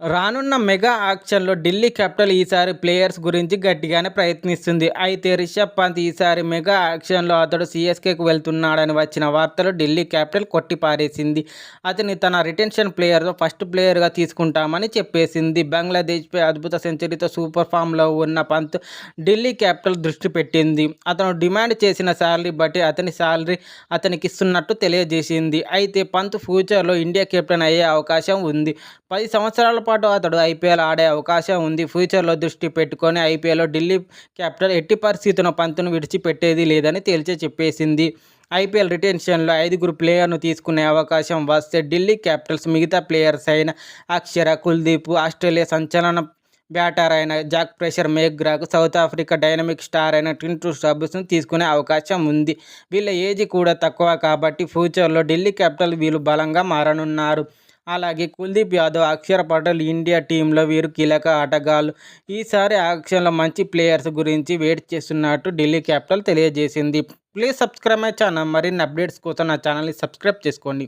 రానున్న మెగా ఆక్షన్లో ఢిల్లీ క్యాపిటల్ ఈసారి ప్లేయర్స్ గురించి గట్టిగానే ప్రయత్నిస్తుంది. అయితే రిషబ్ పంత్ ఈసారి మెగా ఆక్షన్లో అతడు సిఎస్కేకు వెళ్తున్నాడని వచ్చిన వార్తలు ఢిల్లీ క్యాపిటల్ కొట్టిపారేసింది. అతని తన రిటెన్షన్ ప్లేయర్తో ఫస్ట్ ప్లేయర్గా తీసుకుంటామని చెప్పేసింది. బంగ్లాదేశ్పై అద్భుత సెంచరీతో సూపర్ ఫామ్లో ఉన్న పంత్ ఢిల్లీ క్యాపిటల్ దృష్టి పెట్టింది. అతను డిమాండ్ చేసిన శాలరీ బట్టి అతని శాలరీ అతనికి ఇస్తున్నట్టు తెలియజేసింది. అయితే పంత్ ఫ్యూచర్లో ఇండియా కెప్టెన్ అయ్యే అవకాశం ఉంది. పది సంవత్సరాల పాటు అతడు ఐపీఎల్ ఆడే అవకాశం ఉంది. ఫ్యూచర్లో దృష్టి పెట్టుకొని ఐపీఎల్లో ఢిల్లీ క్యాపిటల్ ఎట్టి పరిస్థితున పంతును విడిచిపెట్టేది లేదని తేల్చి చెప్పేసింది. ఐపీఎల్ రిటెన్షన్లో ఐదుగురు ప్లేయర్ను తీసుకునే అవకాశం వస్తే ఢిల్లీ క్యాపిటల్స్ మిగతా ప్లేయర్స్ అయిన అక్షర కుల్దీప్ ఆస్ట్రేలియా సంచలన బ్యాటర్ అయిన జాక్ ప్రెషర్ మేగ్రాకు సౌత్ ఆఫ్రికా డైనమిక్ స్టార్ అయిన టింటూ స్టబ్స్ను తీసుకునే అవకాశం ఉంది. వీళ్ళ ఏజ్ కూడా తక్కువ కాబట్టి ఫ్యూచర్లో ఢిల్లీ క్యాపిటల్ వీళ్ళు బలంగా మారనున్నారు. అలాగే కుల్దీప్ యాదవ్ అక్షర్ పటేల్ ఇండియా టీంలో వీరు కీలక ఆటగాళ్ళు. ఈసారి ఆక్షన్లో మంచి ప్లేయర్స్ గురించి వెయిట్ చేస్తున్నట్టు ఢిల్లీ క్యాపిటల్ తెలియజేసింది. Please subscribe my channel. మరిన్ని అప్డేట్స్ కోసం నా ఛానల్ని సబ్స్క్రైబ్ చేసుకోండి.